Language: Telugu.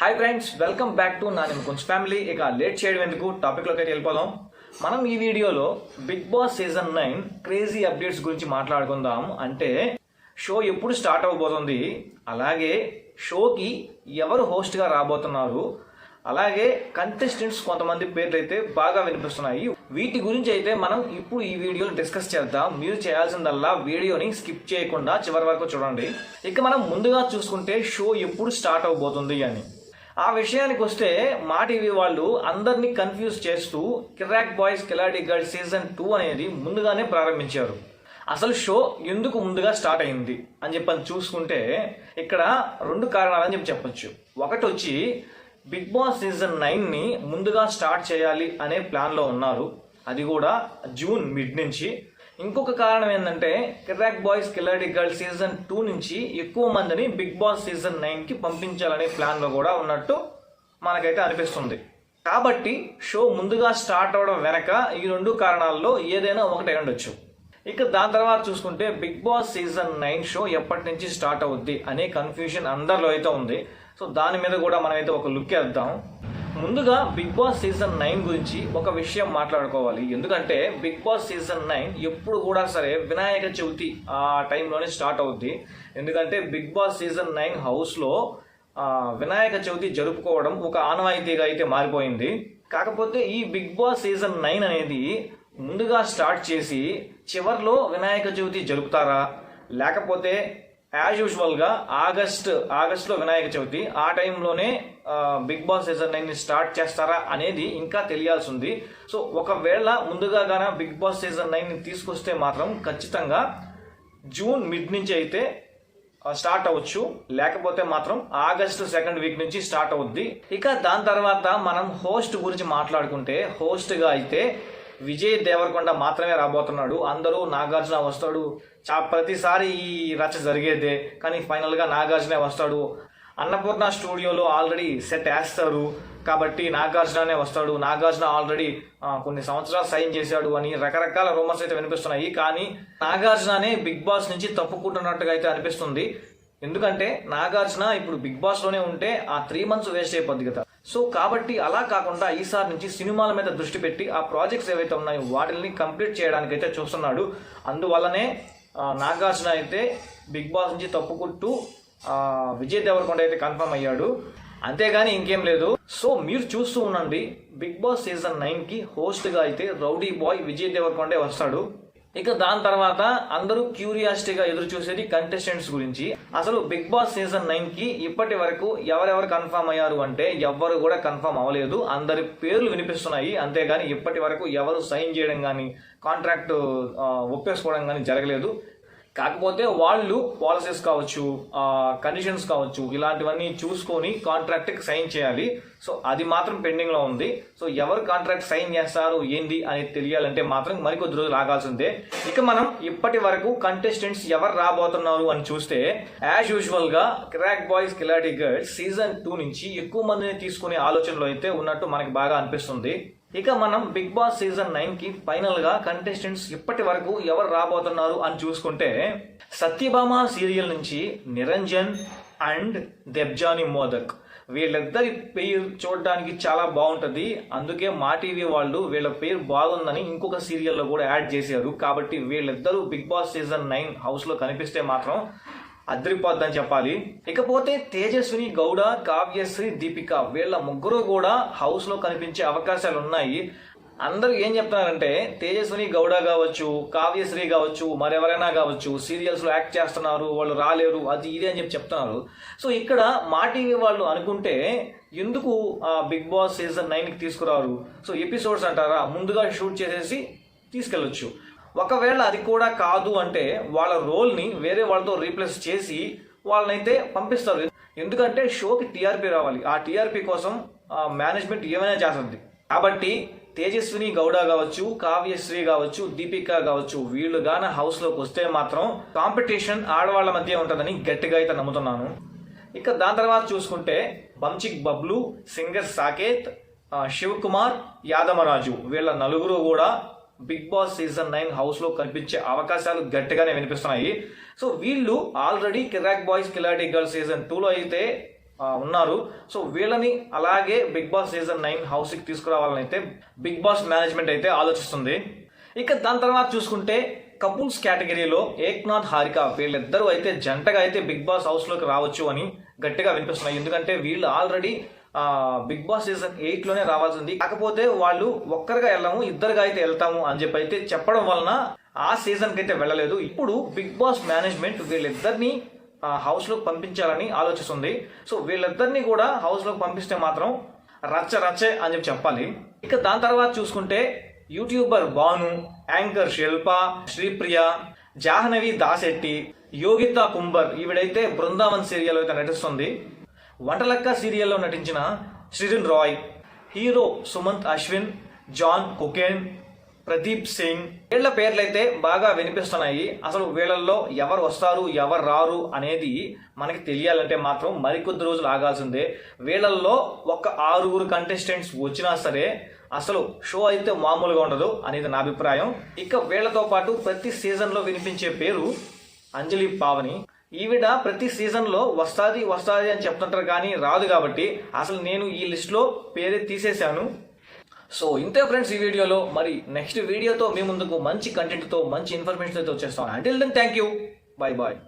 Hi friends welcome back to నా కొంచెం ఫ్యామిలీ ఇక లేట్ చేయడం ఎందుకు? టాపిక్లోకి అయితే వెళ్ళిపోదాం. మనం ఈ వీడియోలో Bigg Boss season nine crazy updates గురించి మాట్లాడుకుందాం. అంటే షో ఎప్పుడు స్టార్ట్ అవబోతుంది అలాగే షోకి ఎవరు హోస్ట్గా రాబోతున్నారు? అలాగే కంటెస్టెంట్స్ కొంతమంది పేర్లు అయితే బాగా వినిపిస్తున్నాయి. వీటి గురించి అయితే మనం ఇప్పుడు ఈ వీడియోలో డిస్కస్ చేద్దాం. మీరు చేయాల్సిందల్లా వీడియోని స్కిప్ చేయకుండా చివరి వరకు చూడండి. ఇక మనం ముందుగా చూసుకుంటే షో ఎప్పుడు స్టార్ట్ అవబోతుంది అని. ఆ విషయానికి వస్తే మా టీవీ వాళ్ళు అందరినీ కన్ఫ్యూజ్ చేస్తూ Kiraak boys Khiladi girl season two అనేది ముందుగానే ప్రారంభించారు. అసలు షో ఎందుకు ముందుగా స్టార్ట్ అయింది అని చెప్పని చూసుకుంటే ఇక్కడ రెండు కారణాలని చెప్పి చెప్పొచ్చు. ఒకటి వచ్చి బిగ్ బాస్ సీజన్ నైన్ని ముందుగా స్టార్ట్ చేయాలి అనే ప్లాన్లో ఉన్నారు. అది కూడా జూన్ మిడ్ నుంచి. ఇంకొక కారణం ఏంటంటే Kiraak boys Khiladi girl season two నుంచి ఎక్కువ మందిని బిగ్ బాస్ సీజన్ నైన్కి పంపించాలనే ప్లాన్లో కూడా ఉన్నట్టు మనకైతే అనిపిస్తుంది. కాబట్టి షో ముందుగా స్టార్ట్ అవడం వెనక ఈ రెండు కారణాల్లో ఏదైనా ఒకటి ఉండొచ్చు. ఇక దాని తర్వాత చూసుకుంటే Bigg Boss season nine show ఎప్పటి నుంచి స్టార్ట్ అవుద్ది అనే కన్ఫ్యూజన్ అందరిలో అయితే ఉంది. సో దాని మీద కూడా మనం అయితే ఒక లుక్ వేద్దాం. ముందుగా బిగ్ బాస్ సీజన్ నైన్ గురించి ఒక విషయం మాట్లాడుకోవాలి. ఎందుకంటే బిగ్ బాస్ సీజన్ నైన్ ఎప్పుడు కూడా సరే వినాయక చవితి ఆ టైంలోనే స్టార్ట్ అవుద్ది. ఎందుకంటే బిగ్ బాస్ సీజన్ నైన్ హౌస్లో వినాయక చవితి జరుపుకోవడం ఒక ఆనవాయితీగా అయితే మారిపోయింది. కాకపోతే ఈ బిగ్ బాస్ సీజన్ నైన్ అనేది ముందుగా స్టార్ట్ చేసి చివర్లో వినాయక చవితి జరుపుతారా? లేకపోతే యాజ్ యూజువల్గా ఆగస్ట్ ఆగస్ట్లో వినాయక చవితి ఆ టైంలోనే Bigg Boss season nine start చేస్తారా అనేది ఇంకా తెలియాల్సి ఉంది సో ఒకవేళ ముందుగా గాన బిగ్ బాస్ సీజన్ నైన్ తీసుకొస్తే మాత్రం ఖచ్చితంగా జూన్ మిడ్ నుంచి అయితే స్టార్ట్ అవ్వచ్చు. లేకపోతే మాత్రం ఆగస్టు సెకండ్ వీక్ నుంచి స్టార్ట్ అవుద్ది. ఇక దాని తర్వాత మనం హోస్ట్ గురించి మాట్లాడుకుంటే హోస్ట్గా గా అయితే విజయ్ దేవరకొండ మాత్రమే రాబోతున్నాడు. అందరూ నాగార్జున వస్తాడు. చా ప్రతిసారి ఈ రచ్చ జరిగేదే. కానీ ఫైనల్గా గా నాగార్జునే వస్తాడు. అన్నపూర్ణ స్టూడియోలో ఆల్రెడీ సెట్ వేస్తారు. కాబట్టి నాగార్జుననే వస్తాడు. నాగార్జున ఆల్రెడీ కొన్ని సంవత్సరాలు సైన్ చేశాడు అని రకరకాల రూమర్స్ అయితే వినిపిస్తున్నాయి. కానీ నాగార్జుననే బిగ్ బాస్ నుంచి తప్పుకుంటున్నట్టుగా అయితే అనిపిస్తుంది. ఎందుకంటే నాగార్జున ఇప్పుడు బిగ్ బాస్లోనే ఉంటే ఆ త్రీ మంత్స్ వేస్ట్ అయిపోద్ది కదా. సో కాబట్టి అలా కాకుండా ఈసారి నుంచి సినిమాల మీద దృష్టి పెట్టి ఆ ప్రాజెక్ట్స్ ఏవైతే ఉన్నాయో వాటిని కంప్లీట్ చేయడానికి అయితే చూస్తున్నాడు. అందువల్లనే నాగార్జున అయితే బిగ్ బాస్ నుంచి తప్పుకుంటూ విజయ్ దేవరకొండ అయితే కన్ఫర్మ్ అయ్యాడు. అంతేగాని ఇంకేం లేదు. సో మీరు చూస్తూ ఉండండి. బిగ్ బాస్ సీజన్ నైన్కి హోస్ట్గా అయితే రౌడీ బాయ్ విజయ్ దేవరకొండే వస్తాడు. ఇక దాని తర్వాత అందరూ క్యూరియాసిటీగా ఎదురు చూసేది కంటెస్టెంట్స్ గురించి. అసలు బిగ్ బాస్ సీజన్ నైన్కి ఇప్పటి వరకు ఎవరెవరు కన్ఫర్మ్ అయ్యారు అంటే ఎవ్వరు కూడా కన్ఫర్మ్ అవ్వలేదు. అందరి పేర్లు వినిపిస్తున్నాయి. అంతేగాని ఇప్పటి వరకు ఎవరు సైన్ చేయడం కానీ కాంట్రాక్ట్ ఒప్పేసుకోవడం కానీ జరగలేదు. కాకపోతే వాళ్ళు పాలసీస్ కావచ్చు కండిషన్స్ కావచ్చు ఇలాంటివన్నీ చూసుకొని కాంట్రాక్ట్కి సైన్ చేయాలి. సో అది మాత్రం పెండింగ్లో ఉంది. సో ఎవరు కాంట్రాక్ట్ సైన్ చేస్తారు ఏంది అనేది తెలియాలంటే మాత్రం మరికొద్ది రోజులు ఆగాల్సిందే. ఇక మనం ఇప్పటి వరకు కంటెస్టెంట్స్ ఎవరు రాబోతున్నారు అని చూస్తే యాజ్ యూజువల్గా crack boys Kiladi girls season two నుంచి ఎక్కువ మందిని తీసుకునే ఆలోచనలో అయితే ఉన్నట్టు మనకి బాగా అనిపిస్తుంది. ఇక మనం బిగ్ బాస్ సీజన్ నైన్కి ఫైనల్గా కంటెస్టెంట్స్ ఇప్పటి వరకు ఎవరు రాబోతున్నారు అని చూసుకుంటే సత్యభామ సీరియల్ నుంచి నిరంజన్ అండ్ దెబ్జాని మోదక్. వీళ్ళిద్దరి పేరు చూడడానికి చాలా బాగుంటుంది. అందుకే మా టీవీ వాళ్ళు వీళ్ళ పేరు బాగుందని ఇంకొక సీరియల్లో కూడా యాడ్ చేశారు. కాబట్టి వీళ్ళిద్దరూ బిగ్ బాస్ సీజన్ నైన్ హౌస్లో కనిపిస్తే మాత్రం అదిరిపోద్దని చెప్పాలి. ఇకపోతే తేజస్విని గౌడ కావ్యశ్రీ దీపిక వీళ్ళ ముగ్గురు కూడా హౌస్లో కనిపించే అవకాశాలు ఉన్నాయి అందరూ ఏం చెప్తున్నారంటే తేజస్విని గౌడ కావచ్చు కావ్యశ్రీ కావచ్చు మరెవరైనా కావచ్చు సీరియల్స్లో యాక్ట్ చేస్తున్నారు వాళ్ళు రాలేరు అది ఇది అని చెప్పి చెప్తున్నారు. సో ఇక్కడ మా టీవీ వాళ్ళు అనుకుంటే ఎందుకు ఆ బిగ్ బాస్ సీజన్ నైన్కి తీసుకురారు? సో ఎపిసోడ్స్ అంటారా? ముందుగా షూట్ చేసేసి తీసుకెళ్ళొచ్చు. ఒకవేళ అది కూడా కాదు అంటే వాళ్ళ రోల్ని వేరే వాళ్ళతో రీప్లేస్ చేసి వాళ్ళనైతే పంపిస్తారు. ఎందుకంటే షోకి టీఆర్పీ రావాలి. ఆ టీఆర్పీ కోసం మేనేజ్మెంట్ ఏమైనా చేస్తుంది. కాబట్టి తేజస్విని గౌడ కావచ్చు కావ్యశ్రీ కావచ్చు దీపిక కావచ్చు వీళ్ళు గాన హౌస్లోకి వస్తే మాత్రం కాంపిటీషన్ ఆడవాళ్ళ మధ్య ఉంటుందని గట్టిగా అయితే నమ్ముతున్నాను. ఇక దాని తర్వాత చూసుకుంటే బంచిక్ బబ్లు సింగర్ సాకేత్ శివకుమార్ యాదమరాజు వీళ్ళ నలుగురు కూడా బిగ్ బాస్ సీజన్ నైన్ హౌస్లో కనిపించే అవకాశాలు గట్టిగానే వినిపిస్తున్నాయి. సో వీళ్ళు ఆల్రెడీ కిరాక్ బాయ్స్ కిలాడి గర్ల్ సీజన్ టూలో అయితే ఉన్నారు. సో వీళ్ళని అలాగే బిగ్ బాస్ సీజన్ నైన్ హౌస్కి తీసుకురావాలని అయితే బిగ్ బాస్ మేనేజ్మెంట్ అయితే ఆలోచిస్తుంది. ఇక దాని తర్వాత చూసుకుంటే కపుల్స్ కేటగిరీలో ఏక్నాథ్ హారిక వీళ్ళిద్దరూ అయితే జంటగా అయితే బిగ్ బాస్ హౌస్లోకి రావచ్చు అని గట్టిగా వినిపిస్తున్నాయి. ఎందుకంటే వీళ్ళు ఆల్రెడీ బిగ్ బాస్ సీజన్ ఎయిట్లోనే రావాల్సింది. కాకపోతే వాళ్ళు ఒక్కరిగా వెళ్ళాము ఇద్దరుగా అయితే వెళ్తాము అని చెప్పి అయితే చెప్పడం వలన ఆ సీజన్కి అయితే వెళ్ళలేదు. ఇప్పుడు బిగ్ బాస్ మేనేజ్మెంట్ వీళ్ళిద్దరిని హౌస్లోకి పంపించాలని ఆలోచిస్తుంది. సో వీళ్ళిద్దరిని కూడా హౌస్లోకి పంపిస్తే మాత్రం రచ్చ రచ్చే అని చెప్పి చెప్పాలి. ఇక దాని తర్వాత చూసుకుంటే యూట్యూబర్ భాను యాంకర్ శిల్ప శ్రీప్రియ జాహ్నవి దాశెట్టి యోగిత కుంబర్ ఈవిడైతే బృందావన్ సీరియల్ అయితే నటిస్తుంది. వంటలక్క సీరియల్లో నటించిన సృజన్ రాయ్ హీరో సుమంత్ అశ్విన్ జాన్ కుకేన్ ప్రదీప్ సింగ్. వీళ్ళ పేర్లైతే బాగా వినిపిస్తున్నాయి. అసలు వీళ్ళల్లో ఎవరు వస్తారు ఎవరు రారు అనేది మనకి తెలియాలంటే మాత్రం మరికొద్ది రోజులు ఆగాల్సిందే. వీళ్ళల్లో ఒక ఆరుగురు కంటెస్టెంట్స్ వచ్చినా సరే అసలు షో అయితే మామూలుగా ఉండదు అనేది నా అభిప్రాయం. ఇక వీళ్ళతో పాటు ప్రతి సీజన్లో వినిపించే పేరు అంజలి పావని. ఈవిడ ప్రతి సీజన్లో వస్తాది వస్తాది అని చెప్తుంటారు కానీ రాదు కాబట్టి అసలు నేను ఈ లిస్ట్లో పేరే తీసేశాను. సో ఇంతే ఫ్రెండ్స్ ఈ వీడియోలో. మరి నెక్స్ట్ వీడియోతో మీ ముందుకు మంచి కంటెంట్తో మంచి ఇన్ఫర్మేషన్తో వచ్చేస్తాను. Until then thank you bye bye